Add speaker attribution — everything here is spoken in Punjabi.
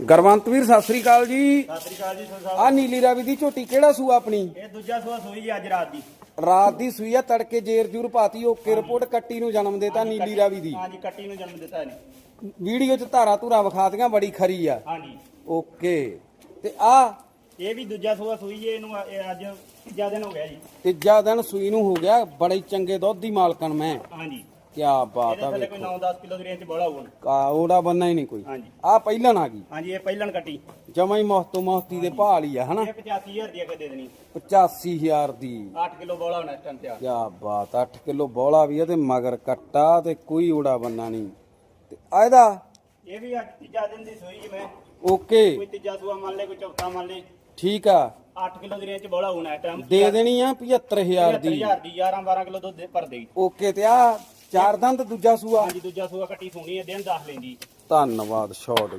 Speaker 1: ਗਰਵੰਤ ਵੀਰ ਸਤਿ ਸ੍ਰੀ ਅਕਾਲ ਜੀ।
Speaker 2: ਸਤਿ ਸ੍ਰੀ ਅਕਾਲ ਜੀ ਸਾਹਿਬ
Speaker 1: ਆ ਨੀਲੀ ਰਾਵੀ ਦੀ ਝੋਟੀ ਕਿਹੜਾ ਸੂਆ ਆਪਣੀ?
Speaker 2: ਇਹ ਦੂਜਾ ਸੂਆ ਸੂਈ ਜੀ ਅੱਜ ਰਾਤ ਦੀ।
Speaker 1: ਰਾਤ ਦੀ ਸੂਈ ਆ ਤੜਕੇ ਜੇਰ ਜੂਰ ਪਾਤੀ ਓਕੇ ਰਿਪੋਰਟ ਕੱਟੀ ਨੂੰ ਜਨਮ ਦੇਤਾ ਨੀਲੀ ਰਾਵੀ ਦੀ।
Speaker 2: ਹਾਂਜੀ ਕੱਟੀ ਨੂੰ ਜਨਮ ਦਿੱਤਾ ਇਹਨੇ।
Speaker 1: ਵੀਡੀਓ ਚ ਧਾਰਾ ਧੂਰਾ ਵਿਖਾਤੀਆਂ ਬੜੀ ਖਰੀ ਆ।
Speaker 2: ਹਾਂਜੀ।
Speaker 1: ਓਕੇ। ਤੇ ਆ
Speaker 2: ਇਹ ਵੀ ਦੂਜਾ ਸੂਆ ਸੂਈ ਜੀ ਇਹਨੂੰ ਇਹ ਅੱਜ ਤੀਜਾ ਦਿਨ ਹੋ ਗਿਆ ਜੀ।
Speaker 1: ਤੀਜਾ ਦਿਨ ਸੂਈ ਨੂੰ ਹੋ ਗਿਆ ਬੜੇ ਚੰਗੇ ਦੁੱਧ ਦੀ ਮਾਲਕਣ ਮੈਂ।
Speaker 2: ਹਾਂਜੀ।
Speaker 1: ਕੀ ਬਾਤ
Speaker 2: ਇਹਦੇ
Speaker 1: ਆ
Speaker 2: ਥੱਲੇ ਕੋਈ
Speaker 1: ਵੇਖੋ।
Speaker 2: 9-10 ਕਿਲੋ ਦੀ ਰੇਂਜ ਚ ਬੋਲਾ ਹੋਊਗਾ।
Speaker 1: ਕਾ ਉਹਦਾ ਬੰਨਾ ਹੀ ਨਹੀਂ ਕੋਈ।
Speaker 2: ਹਾਂਜੀ।
Speaker 1: ਆ ਪਹਿਲਾਂ ਆ ਗਈ।
Speaker 2: ਹਾਂਜੀ ਇਹ ਪਹਿਲਣ ਕੱਟੀ।
Speaker 1: ਜਮਾ ਹੀ ਮਹਤੋ ਮਹਤੀ ਦੇ ਭਾਲ ਹੀ ਆ ਹਨਾ?
Speaker 2: ਇਹ 85000 ਦੀ ਅੱਗੇ ਦੇ ਦੇਣੀ।
Speaker 1: 85000 ਦੀ।
Speaker 2: 8 ਕਿਲੋ ਬੋਲਾ ਹੋਣਾ ਇਸ ਟਾਈਮ ਤੇ ਆ।
Speaker 1: ਕੀ ਬਾਤ 8 ਕਿਲੋ ਬੋਲਾ ਵੀ ਆ ਤੇ ਮਗਰ ਕੱਟਾ ਤੇ ਕੋਈ ਓੜਾ ਬੰਨਾ ਨਹੀਂ। ਤੇ ਆ ਇਹਦਾ?
Speaker 2: ਇਹ ਵੀ ਅੱਜ ਤੀਜਾ ਦਿਨ ਦੀ ਸੂਈ ਜੀ ਮੈਂ।
Speaker 1: ਓਕੇ।
Speaker 2: ਕੋਈ ਤੀਜਾ ਸੂਆ ਮੰਨ ਲੈ ਕੋਈ ਚੌਥਾ ਮੰਨ ਲੈ।
Speaker 1: ਠੀਕ ਆ।
Speaker 2: 8 ਕਿਲੋ ਦੀ ਰੇਂਜ ਚ ਬੋਲਾ ਹੋਣਾ ਇਸ ਟਾਈਮ
Speaker 1: ਦੇ ਦੇਣੀ ਆ 75000 ਦੀ।
Speaker 2: 75000 ਦੀ 11-12 ਕਿਲੋ ਦੁੱਧ ਦੇ ਭਰ ਦੇਗੀ।
Speaker 1: ਓਕੇ ਤੇ ਆ ਚਾਰ ਦੰਦ ਦੂਜਾ ਸੂਆ।
Speaker 2: ਹਾਂਜੀ ਦੂਜਾ ਸੂਆ ਕੱਟੀ ਸੋਣੀ ਹੈ ਦਿਨ ਦੱਸ ਲੈਂਦੀ।
Speaker 1: ਧੰਨਵਾਦ ਸ਼ਾਟ